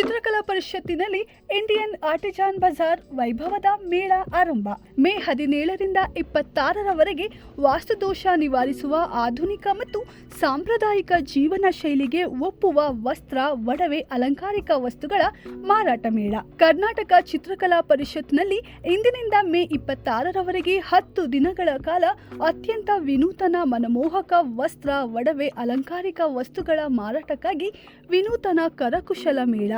চিত্রা ಪರಿಷತ್ತಿನಲ್ಲಿ ಇಂಡಿಯನ್ ಆರ್ಟಿಜಾನ್ ಬಜಾರ್ ವೈಭವದ ಮೇಳ ಆರಂಭ. ಮೇ ಹದಿನೇಳರಿಂದ ಇಪ್ಪತ್ತಾರರವರೆಗೆ ವಾಸ್ತುದೋಷ ನಿವಾರಿಸುವ ಆಧುನಿಕ ಮತ್ತು ಸಾಂಪ್ರದಾಯಿಕ ಜೀವನ ಶೈಲಿಗೆ ಒಪ್ಪುವ ವಸ್ತ್ರ, ಒಡವೆ, ಅಲಂಕಾರಿಕ ವಸ್ತುಗಳ ಮಾರಾಟ ಮೇಳ. ಕರ್ನಾಟಕ ಚಿತ್ರಕಲಾ ಪರಿಷತ್ನಲ್ಲಿ ಇಂದಿನಿಂದ ಮೇ ಇಪ್ಪತ್ತಾರರವರೆಗೆ ಹತ್ತು ದಿನಗಳ ಕಾಲ ಅತ್ಯಂತ ವಿನೂತನ ಮನಮೋಹಕ ವಸ್ತ್ರ, ಒಡವೆ, ಅಲಂಕಾರಿಕ ವಸ್ತುಗಳ ಮಾರಾಟಕ್ಕಾಗಿ ವಿನೂತನ ಕರಕುಶಲ ಮೇಳ.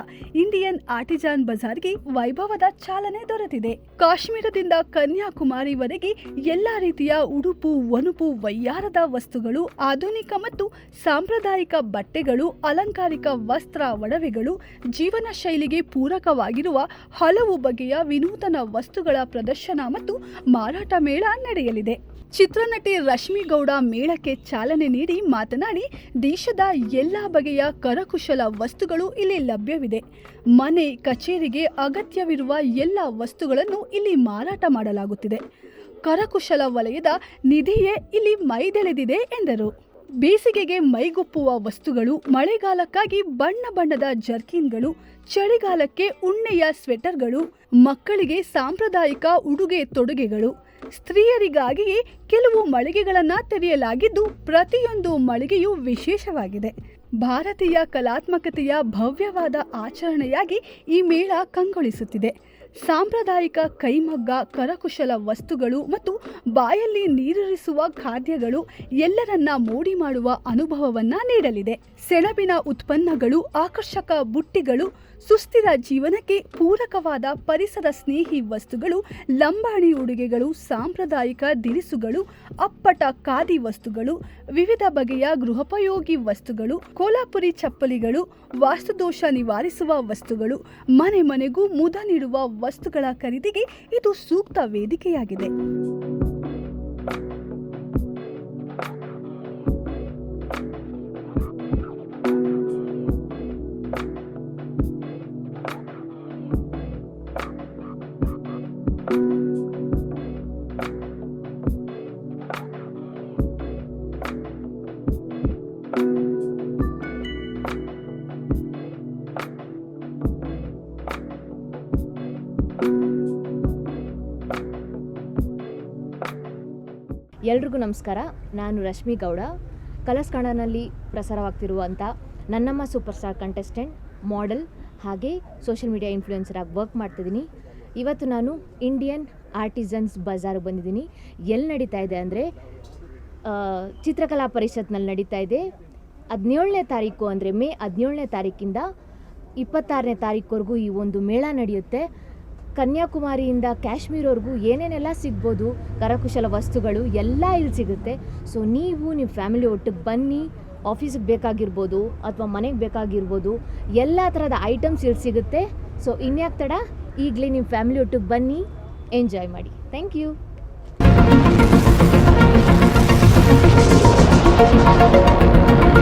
ಇಂಡಿಯನ್ ಆರ್ಟಿಜಾನ್ ಬಜಾರ್ಗೆ ವೈಭವದ ಚಾಲನೆ ದೊರೆತಿದೆ. ಕಾಶ್ಮೀರದಿಂದ ಕನ್ಯಾಕುಮಾರಿವರೆಗೆ ಎಲ್ಲಾ ರೀತಿಯ ಉಡುಪು ಒನುಪು ವಯ್ಯಾರದ ವಸ್ತುಗಳು, ಆಧುನಿಕ ಮತ್ತು ಸಾಂಪ್ರದಾಯಿಕ ಬಟ್ಟೆಗಳು, ಅಲಂಕಾರಿಕ ವಸ್ತ್ರ ಒಡವೆಗಳು, ಜೀವನ ಶೈಲಿಗೆ ಪೂರಕವಾಗಿರುವ ಹಲವು ಬಗೆಯ ವಿನೂತನ ವಸ್ತುಗಳ ಪ್ರದರ್ಶನ ಮತ್ತು ಮಾರಾಟ ಮೇಳ ನಡೆಯಲಿದೆ. ಚಿತ್ರನಟಿ ರಶ್ಮಿ ಗೌಡ ಮೇಳಕ್ಕೆ ಚಾಲನೆ ನೀಡಿ ಮಾತನಾಡಿ, ದೇಶದ ಎಲ್ಲ ಬಗೆಯ ಕರಕುಶಲ ವಸ್ತುಗಳು ಇಲ್ಲಿ ಲಭ್ಯವಿದೆ. ಮನೆ, ಕಚೇರಿಗೆ ಅಗತ್ಯವಿರುವ ಎಲ್ಲ ವಸ್ತುಗಳನ್ನು ಇಲ್ಲಿ ಮಾರಾಟ ಮಾಡಲಾಗುತ್ತಿದೆ. ಕರಕುಶಲ ವಲಯದ ನಿಧಿಯೇ ಇಲ್ಲಿ ಮೈದೆಳೆದಿದೆ ಎಂದರು. ಬೇಸಿಗೆಗೆ ಮೈಗೊಪ್ಪುವ ವಸ್ತುಗಳು, ಮಳೆಗಾಲಕ್ಕಾಗಿ ಬಣ್ಣ ಬಣ್ಣದ ಜರ್ಕಿನ್ಗಳು, ಚಳಿಗಾಲಕ್ಕೆ ಉಣ್ಣೆಯ ಸ್ವೆಟರ್ಗಳು, ಮಕ್ಕಳಿಗೆ ಸಾಂಪ್ರದಾಯಿಕ ಉಡುಗೆ ತೊಡುಗೆಗಳು ಸ್ತ್ರೀಯರಿಗಾಗಿಯೇ ಕೆಲವು ಮಳಿಗೆಗಳನ್ನು ತೆರೆಯಲಾಗಿದ್ದು ಪ್ರತಿಯೊಂದು ಮಳಿಗೆಯೂ ವಿಶೇಷವಾಗಿದೆ. ಭಾರತೀಯ ಕಲಾತ್ಮಕತೆಯ ಭವ್ಯವಾದ ಆಚರಣೆಯಾಗಿ ಈ ಮೇಳ ಕಂಗೊಳಿಸುತ್ತಿದೆ. ಸಾಂಪ್ರದಾಯಿಕ ಕೈಮಗ್ಗ, ಕರಕುಶಲ ವಸ್ತುಗಳು ಮತ್ತು ಬಾಯಲ್ಲಿ ನೀರಿರಿಸುವ ಖಾದ್ಯಗಳು ಎಲ್ಲರನ್ನ ಮೋಡಿ ಮಾಡುವ ಅನುಭವವನ್ನ ನೀಡಲಿದೆ. ಸೆಣಬಿನ ಉತ್ಪನ್ನಗಳು, ಆಕರ್ಷಕ ಬುಟ್ಟಿಗಳು, ಸುಸ್ಥಿರ ಜೀವನಕ್ಕೆ ಪೂರಕವಾದ ಪರಿಸರ ಸ್ನೇಹಿ ವಸ್ತುಗಳು, ಲಂಬಾಣಿ ಉಡುಗೆಗಳು, ಸಾಂಪ್ರದಾಯಿಕ ದಿರಿಸುಗಳು, ಅಪ್ಪಟ ಖಾದಿ ವಸ್ತುಗಳು, ವಿವಿಧ ಬಗೆಯ ಗೃಹೋಪಯೋಗಿ ವಸ್ತುಗಳು, ಕೋಲಾಪುರಿ ಚಪ್ಪಲಿಗಳು, ವಾಸ್ತುದೋಷ ನಿವಾರಿಸುವ ವಸ್ತುಗಳು, ಮನೆ ಮನೆಗೂ ಮುದ ನೀಡುವ ವಸ್ತುಗಳ ಖರೀದಿಗೆ ಇದು ಸೂಕ್ತ ವೇದಿಕೆಯಾಗಿದೆ. ಎಲ್ರಿಗೂ ನಮಸ್ಕಾರ. ನಾನು ರಶ್ಮಿ ಗೌಡ. ಕಲರ್ಸ್ ಕನ್ನಡನಲ್ಲಿ ಪ್ರಸಾರವಾಗ್ತಿರುವಂಥ Nannamma super star contestant, model ಹಾಗೆ ಸೋಷಿಯಲ್ ಮೀಡಿಯಾ ಇನ್ಫ್ಲೂಯೆನ್ಸರ್ ಆಗಿ ವರ್ಕ್ ಮಾಡ್ತಿದ್ದೀನಿ. ಇವತ್ತು ನಾನು ಇಂಡಿಯನ್ ಆರ್ಟಿಸನ್ಸ್ ಬಜಾರ್ಗೆ ಬಂದಿದ್ದೀನಿ. ಎಲ್ಲಿ ನಡೀತಾ ಇದೆ ಅಂದರೆ ಚಿತ್ರಕಲಾ ಪರಿಷತ್ನಲ್ಲಿ ನಡೀತಾ ಇದೆ. ಹದಿನೇಳನೇ ತಾರೀಕು ಅಂದರೆ ಮೇ ಹದಿನೇಳನೇ ತಾರೀಕಿಂದ ಇಪ್ಪತ್ತಾರನೇ ತಾರೀಕುವರೆಗೂ ಈ ಒಂದು ಮೇಳ ನಡೆಯುತ್ತೆ. ಕನ್ಯಾಕುಮಾರಿಯಿಂದ ಕಾಶ್ಮೀರವರೆಗೂ ಏನೇನೆಲ್ಲ ಸಿಗ್ಬೋದು, ಕರಕುಶಲ ವಸ್ತುಗಳು ಎಲ್ಲ ಇಲ್ಲಿ ಸಿಗುತ್ತೆ. ಸೊ ನೀವು ನಿಮ್ಮ ಫ್ಯಾಮಿಲಿ ಒಟ್ಟಿಗೆ ಬನ್ನಿ ಆಫೀಸಿಗೆ ಬೇಕಾಗಿರ್ಬೋದು ಅಥವಾ ಮನೆಗೆ ಬೇಕಾಗಿರ್ಬೋದು, ಎಲ್ಲ ಥರದ ಐಟಮ್ಸ್ ಇಲ್ಲಿ ಸಿಗುತ್ತೆ. ಸೊ ಇನ್ಯಾಕೆ ತಡ? ಈಗಲೇ ನಿಮ್ಮ ಫ್ಯಾಮಿಲಿ ಒಟ್ಟಿಗೆ ಬನ್ನಿ ಎಂಜಾಯ್ ಮಾಡಿ. Thank you